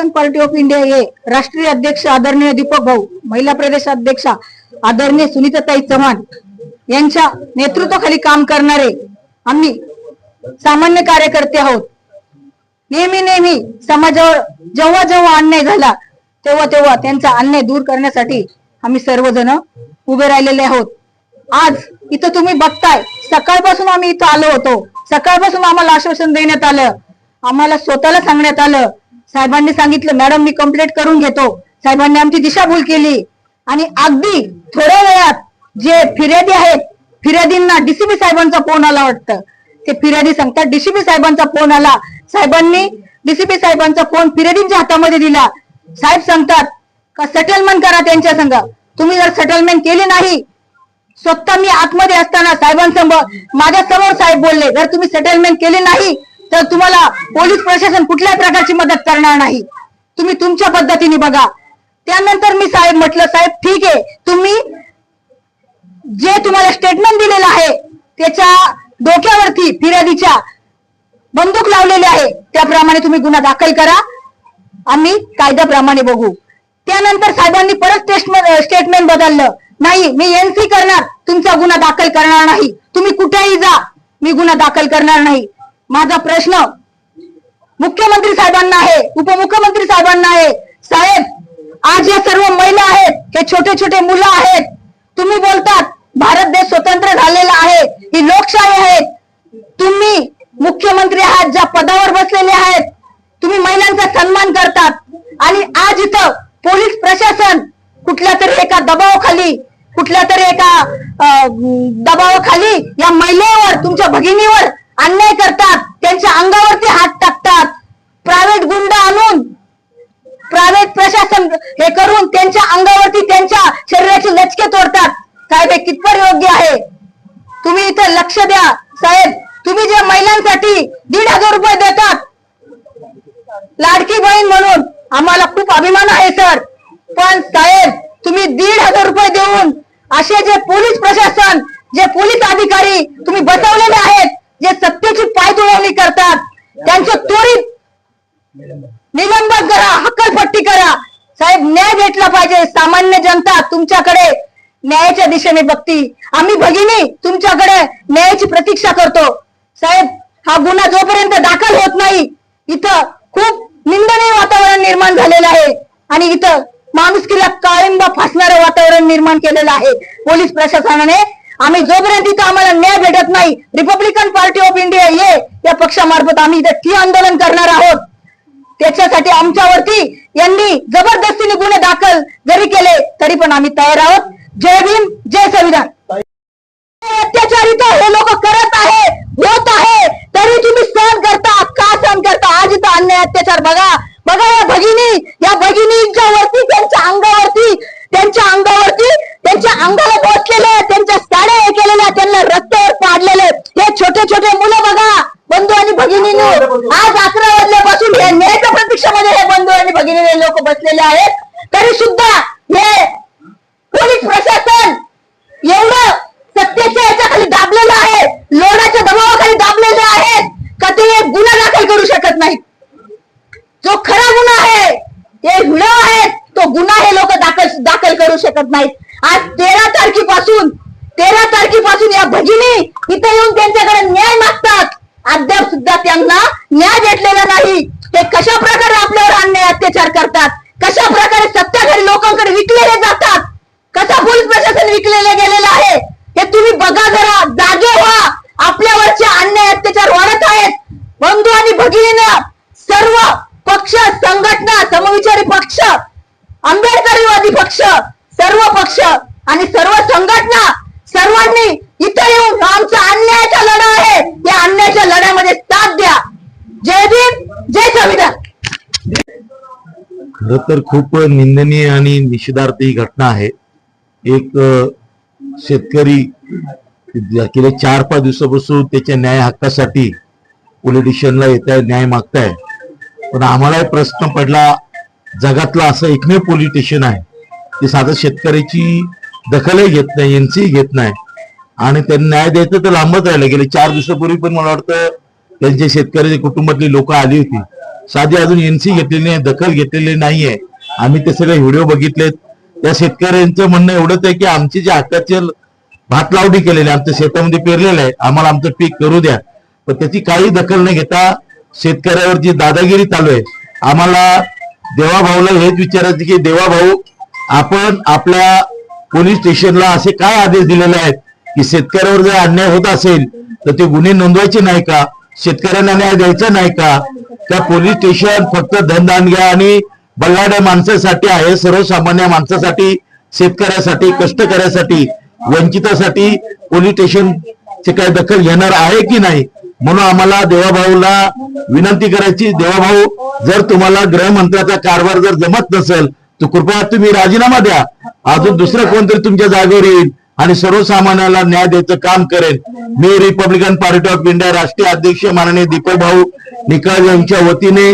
Republican party of India हे राष्ट्रीय अध्यक्ष आदरणीय दीपक भाऊ महिला प्रदेश अध्यक्ष आदरणीय सुनीताताई चव्हाण यांच्या नेतृत्वाखाली काम करणारे आम्ही सामान्य कार्यकर्ते आहोत. नेहमी नेहमी समाजावर जेव्हा जेव्हा अन्याय झाला तेव्हा तेव्हा त्यांचा अन्याय दूर करण्यासाठी आम्ही सर्वजण उभे राहिलेले आहोत. आज इथं तुम्ही बघताय सकाळपासून आम्ही इथं आलो होतो. सकाळपासून आम्हाला आश्वासन देण्यात आलं. आम्हाला स्वतःला सांगण्यात आलं साहेबांनी सांगितलं मॅडम मी कंप्लेंट करून घेतो. साहेबांनी आमची दिशाभूल केली. आणि अगदी थोड्या वेळात जे फिर्यादी आहेत फिर्यादींना डीसीबी साहेबांचा फोन आला वाटतं. ते फिर्यादी सांगतात डीसीबी साहेबांचा फोन आला. साहेबांनी डीसीपी साहेबांचा फोन फिर्यादींच्या हातामध्ये दिला. साहेब सांगतात का सेटलमेंट करा त्यांच्या संघ तुम्ही जर सेटलमेंट केली नाही स्वतः मी आतमध्ये असताना साहेबांसमोर माझ्यासमोर साहेब बोलले. जर तुम्ही सेटलमेंट केली नाही तर तुम्हाला पोलीस प्रशासन कुठल्याही प्रकारची मदत करणार नाही. तुम्ही तुमच्या पद्धतीने बघा. त्यानंतर मी साहेब म्हटलं साहेब ठीक आहे. तुम्ही जे तुम्हाला स्टेटमेंट दिलेलं आहे त्याच्या डोक्यावरती फिर्यादीच्या बंदूक लावलेली आहे त्याप्रमाणे तुम्ही गुन्हा दाखल करा. आम्ही कायद्याप्रमाणे बघू. त्यानंतर साहेबांनी परत स्टेटमेंट बदललं. नाही मी एनसी करणार. तुमचा गुन्हा दाखल करणार नाही. तुम्ही कुठेही जा. मी गुन्हा दाखल करणार नाही. माझा प्रश्न मुख्यमंत्री साहेबांना आहे उपमुख्यमंत्री साहेबांना आहे. साहेब आज या सर्व महिला आहेत हे छोटे छोटे मुलं आहेत. तुम्ही बोलतात भारत देश स्वतंत्र झालेला आहे ही लोकशाही आहे. तुम्ही मुख्यमंत्री आहात ज्या पदावर बसलेले आहेत. तुम्ही महिलांचा सन्मान करतात. आणि आज इथं पोलीस प्रशासन कुठल्या तरी एका दबावाखाली कुठल्या तरी एका दबावाखाली या महिलेवर तुमच्या भगिनीवर अन्याय करतात. त्यांच्या अंगावरती हात टाकतात. प्रायव्हेट गुंड आणून प्रायव्हेट प्रशासन हे करून त्यांच्या अंगावरती त्यांच्या शरीराचे लचके तोडतात. साहेब हे कितपर योग्य आहे? तुम्ही इथं लक्ष द्या. साहेब तुम्ही जे महिलांसाठी दीड हजार रुपये देतात लाडकी बहीण म्हणून आम्हाला खूप अभिमान आहे सर. पण साहेब तुम्ही दीड हजार रुपये देऊन असे जे पोलीस प्रशासन जे पोलीस अधिकारी तुम्ही बसवलेले आहेत जे सत्तेची पायदुळवणी करतात त्यांचं त्वरित निलंबन करा हक्कलपट्टी करा. साहेब न्याय भेटला पाहिजे. सामान्य जनता तुमच्याकडे न्यायाच्या दिशेने बघती. आम्ही भगिनी तुमच्याकडे न्यायाची प्रतीक्षा करतो. साहेब हा गुन्हा जोपर्यंत दाखल होत नाही इथं खूप निंदनीय वातावरण निर्माण झालेलं आहे. आणि इथं माणुसकीला काळिंबा फासणारं वातावरण निर्माण केलेलं आहे. पोलीस प्रशासनाने आम्ही जोपर्यंत इथं आम्हाला न्याय भेटत नाही रिपब्लिकन पार्टी ऑफ इंडिया ये या पक्षामार्फत आम्ही इथे ठी आंदोलन करणार आहोत. त्याच्यासाठी आमच्यावरती यांनी जबरदस्तीने गुन्हे दाखल जरी केले तरी पण आम्ही तयार आहोत. जय भीम जय संविधान अत्याचार इथं हे लोक करत आहे होत आहे तरी तुम्ही सहन करता का सहन करता आज इथं अन्याय अत्याचार बघा बघा या भगिनी या भगिनींच्या वरती त्यांच्या अंगावरती त्यांच्या अंगावरती त्यांच्या अंगाला पोचलेले त्यांच्या साड्या हे केलेल्या त्यांना रस्त्यावर पाडलेले हे छोटे छोटे मुलं बघा बंधू आणि भगिनीने आज अकरा वाजल्यापासून हे न्यायाच्या प्रतीक्षेमध्ये हे बंधू आणि भगिनीने झालेले आहेत तरी सुद्धा हे पोलीस प्रशासन एवढं सत्तेच्या याच्याखाली दाबलेलं आहे लोणाच्या दबावाखाली दाबलेले आहेत का ते एक गुन्हा दाखल करू शकत नाहीत जो खरा गुन्हा आहे ते व्हिडिओ आहेत तो गुन्हा हे लोक दाखल दाखल करू शकत नाहीत. आज तेरा तारखेपासून तेरा तारखेपासून या भगिनी इथे येऊन त्यांच्याकडे न्याय मागतात. अद्याप सुद्धा त्यांना न्याय भेटलेला नाही ते कशा प्रकारे आपल्यावर अन्याय अत्याचार करतात कशा प्रकारे सत्ताधारी लोकांकडे विकलेले जातात कसा पोलीस प्रशासन विकलेलं गेलेलं आहे हे तुम्ही बघा जरा जागे व्हा आपल्यावरचे अन्याय अत्याचार वाढत आहेत बंधू आणि भगिनीनं सर्व पक्ष संघटना समविचारी पक्ष आंबेडकरीवादी पक्ष सर्व पक्ष आणि सर्व संघटना सर्वांनी इथे येऊन आमचा अन्यायाचा लढा आहे. या अन्यायाच्या लढ्यामध्ये साथ द्या. जय भीम जय संविधान. खर तर खूप निंदनीय आणि निषेधार्थ ही घटना आहे. एक शेतकरी गेले चार पाच दिवसापासून त्याच्या न्याय हक्कासाठी स्टेशनला येत आहे न्याय मागताय. पण आम्हाला प्रश्न पडला जगातला असं एकमेव पोलीस स्टेशन आहे ते साधं शेतकऱ्याची दखलही घेत नाही एनसी घेत नाही. आणि त्यांना न्याय द्यायचं तर लांबच राहिलं गेले चार दिवसापूर्वी पण मला वाटतं त्यांच्या शेतकऱ्याचे कुटुंबातली लोक आली होती. साधी अजून एनसी घेतलेली नाही दखल घेतलेली नाहीये. आम्ही ते सगळे व्हिडिओ बघितलेत. त्या शेतकऱ्यांचं म्हणणं एवढंच आहे की आमची जे हक्काचे भात लावडी केलेली आहे, आमच्या शेतामध्ये पेरलेलं आहे आम्हाला आमचं पीक करू द्या. पण त्याची काही दखल न घेता शेतकऱ्यावर जी दादागिरी चालू आहे आम्हाला देवाभाऊला हेच विचारायचं की देवाभाऊ आपण आपल्या पोलीस स्टेशनला असे काय आदेश दिलेले आहेत की शेतकऱ्यावर जर अन्याय होत असेल तर ते गुन्हे नोंदवायचे नाही का? शेतकऱ्यांना न्याय द्यायचा नाही का? त्या पोलीस स्टेशन फक्त धनदानग्या आणि बल्लाड्या माणसासाठी आहे सर्वसामान्य माणसासाठी शेतकऱ्यासाठी कष्टकऱ्यासाठी वंचितासाठी पोलीस स्टेशनची काय दखल घेणार आहे की नाही? म्हणून आम्हाला देवाभाऊला विनंती करायची देवाभाऊ जर तुम्हाला गृहमंत्र्याचा कारभार जर जमत नसेल तर कृपया तुम्ही राजीनामा द्या. अजून दुसरं कोणतरी तुमच्या जागेवर येईल आणि सर्वसामान्याला न्याय द्यायचं काम करेल. मी रिपब्लिकन पार्टी ऑफ इंडिया राष्ट्रीय अध्यक्ष माननीय दीपक भाऊ निकाल यांच्या वतीने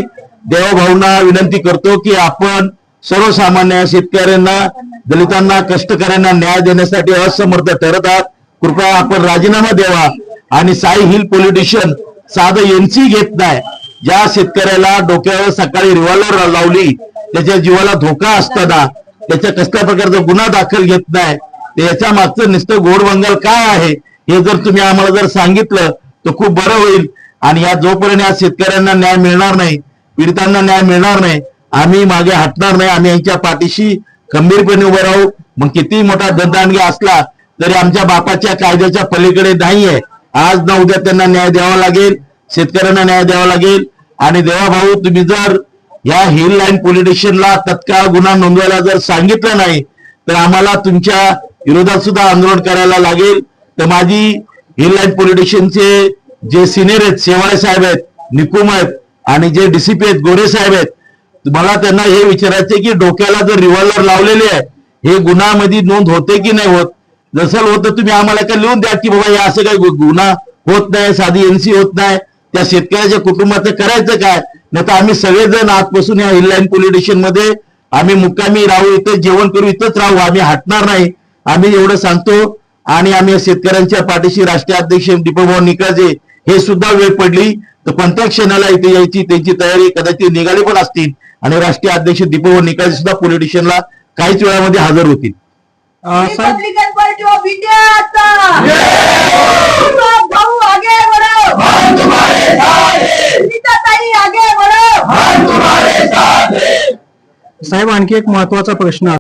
देवाभाऊंना विनंती करतो की आपण सर्वसामान्य शेतकऱ्यांना दलितांना कष्टकऱ्यांना न्याय देण्यासाठी असमर्थ ठरत आहात. कृपया आपण राजीनामा द्यावा. आणि साई हिल पॉलिटिशियन साधं एनसी घेत नाही. ज्या शेतकऱ्याला डोक्यावर सकाळी रिव्हॉल्वर लावली त्याच्या जीवाला धोका असताना त्याच्या कसल्या प्रकारचा गुन्हा दाखल घेत नाही याच्या मागचं नुसतं गोडबंगाल काय आहे हे जर तुम्ही आम्हाला जर सांगितलं तर खूप बरं होईल. आणि या जोपर्यंत या शेतकऱ्यांना न्याय मिळणार नाही पीडितांना न्याय मिळणार नाही आम्ही मागे हटणार नाही आम्ही यांच्या पाठीशी खंबीरपणे उभं राहू. मग किती मोठा दंडाणगी असला तरी आमच्या बापाच्या कायद्याच्या पलीकडे नाहीये. आज ना उद्या त्यांना न्याय द्यावा लागेल शेतकऱ्यांना न्याय द्यावा लागेल. आणि देवाभाऊ तुम्ही जर या हिल लाईन पोलिटिशियनला तत्काळ गुन्हा नोंदवायला जर सांगितलं नाही तर आम्हाला तुमच्या विरोधात सुद्धा आंदोलन करायला लागेल. तर माझी हिल लाईन पोलिटिशियनचे जे सिनियर आहेत शेवाळे साहेब आहेत निकुम आहेत आणि जे डीसीपी आहेत गोरे साहेब आहेत मला त्यांना हे विचारायचे की डोक्याला जर रिव्हॉल्वर लावलेले आहे हे गुन्ह्यामध्ये नोंद होते की नाही होत? जसं होतं तुम्ही आम्हाला काय लिहून द्या की बाबा हे असं काही गुन्हा होत नाही साधी एनसी होत नाही. त्या शेतकऱ्याच्या कुटुंबाचं करायचं काय? नाही तर आम्ही सगळेजण आजपासून या हिललाईन पोलीस स्टेशनमध्ये आम्ही मुक्कामी राहू इथं जेवण करू इथंच राहू. आम्ही हटणार नाही. आम्ही एवढं सांगतो. आणि आम्ही या शेतकऱ्यांच्या पाठीशी राष्ट्रीय अध्यक्ष दीपकभाऊ निकाजे हे सुद्धा वेळ पडली. तर कोणत्या क्षणाला इथे यायची त्यांची तयारी कदाचित निघाली पण असतील. आणि राष्ट्रीय अध्यक्ष दीपकभाऊ निकाजे सुद्धा पोलीस स्टेशनला काहीच वेळामध्ये हजर होतील. रिपब्लिकन पार्टी ऑफ इंडिया भाऊ आगे बढ़ो सुनीताताई आगे बढ़ो साहेब आणखी एक महत्त्वाचा प्रश्न